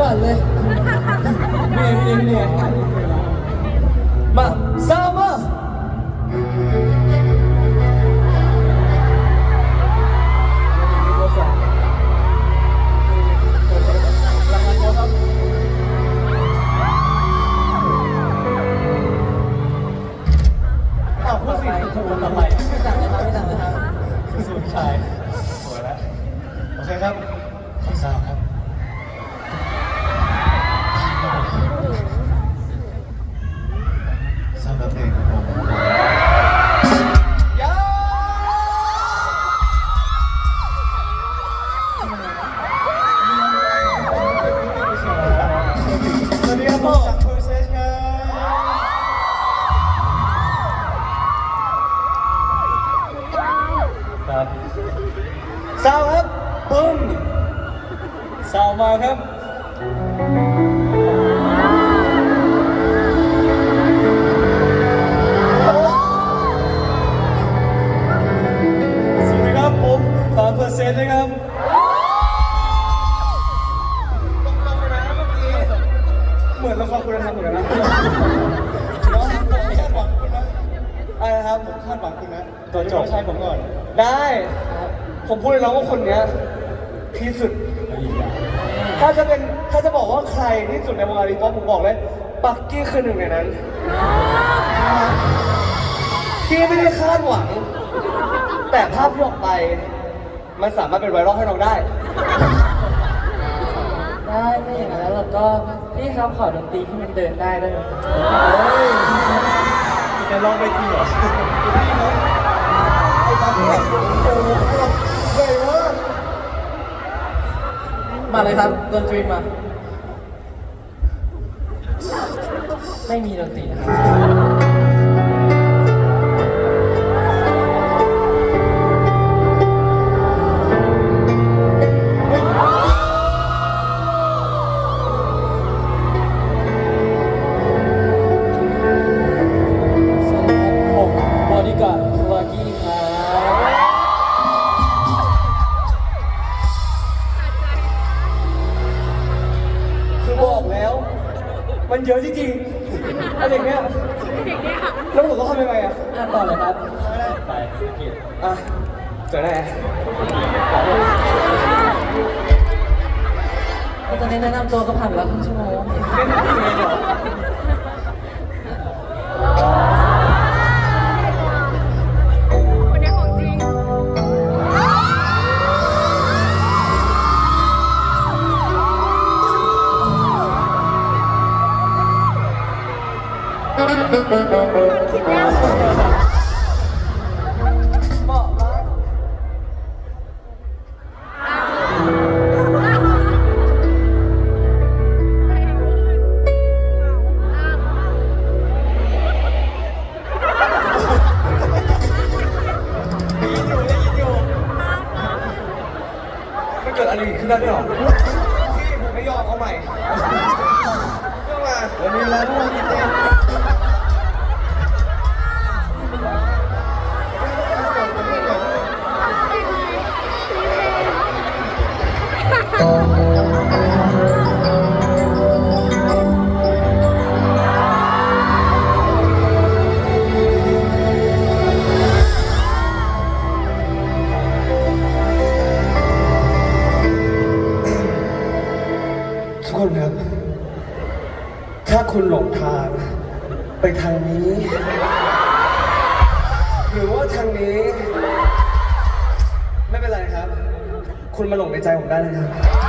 ก่อนเลยนี่นี่นี่มาซาวมาอ้าวพูดสิถูกทำไมไม่สั่งเลยครับไม่สั่งเลยครับสู้ชายสวยแล้ว โอเคครับขอซาวครับ สำหรับเองผมสวัสดีครับพ่อจาก Process ครับครับซาวครับปึ้งซาวมาครับ เหมือนละครคุณธรรมเหมือนกันนะน้องผมคาดหวังคุณนะอะไรนะครับผมคาดหวังคุณนะตัวจบใช้ผมก่อน ได้ ผมพูดเลยนะว่าคนเนี้ยที่สุด ถ้าจะเป็นถ้าจะบอกว่าใครที่สุดในวงการนี้ป๊อปผมบอกเลยปักกี้คือหนึ่งในนั้นที่ไม่ได้คาดหวัง แต่ภาพที่ออกไป มันสามารถเป็นไวรัลให้เราได้ ได้ถ้าอย่างนั้นแล้วเราก็พี่ครับขอดนตรีที่มันเดินได้ได้ไหมจะลองไปทีเหรอมาเลยครับดนตรีมา ไม่มีดนตรีนะครับ มันเยอะจริงๆอะไรอย่างเงี้ยแล้วผมต้องทำยังไงอะอะต่อเลยครับไปอะเจอแน่แล้วตอนนี้แนะนำตัวก็ผ่านไปแล้วครึ่งชั่วโมง เหมาะมากมันเกิดอะไรขึ้นได้ด้วยเหรอพี่ผมไม่ยอมเอาใหม่เรื่องมาวันนี้แล้วทุกวัน คุณหลงทาง ไปทางนี้ หรือว่าทางนี้ ไม่เป็นไรครับ คุณมาหลงในใจผมได้เลยครับขอบ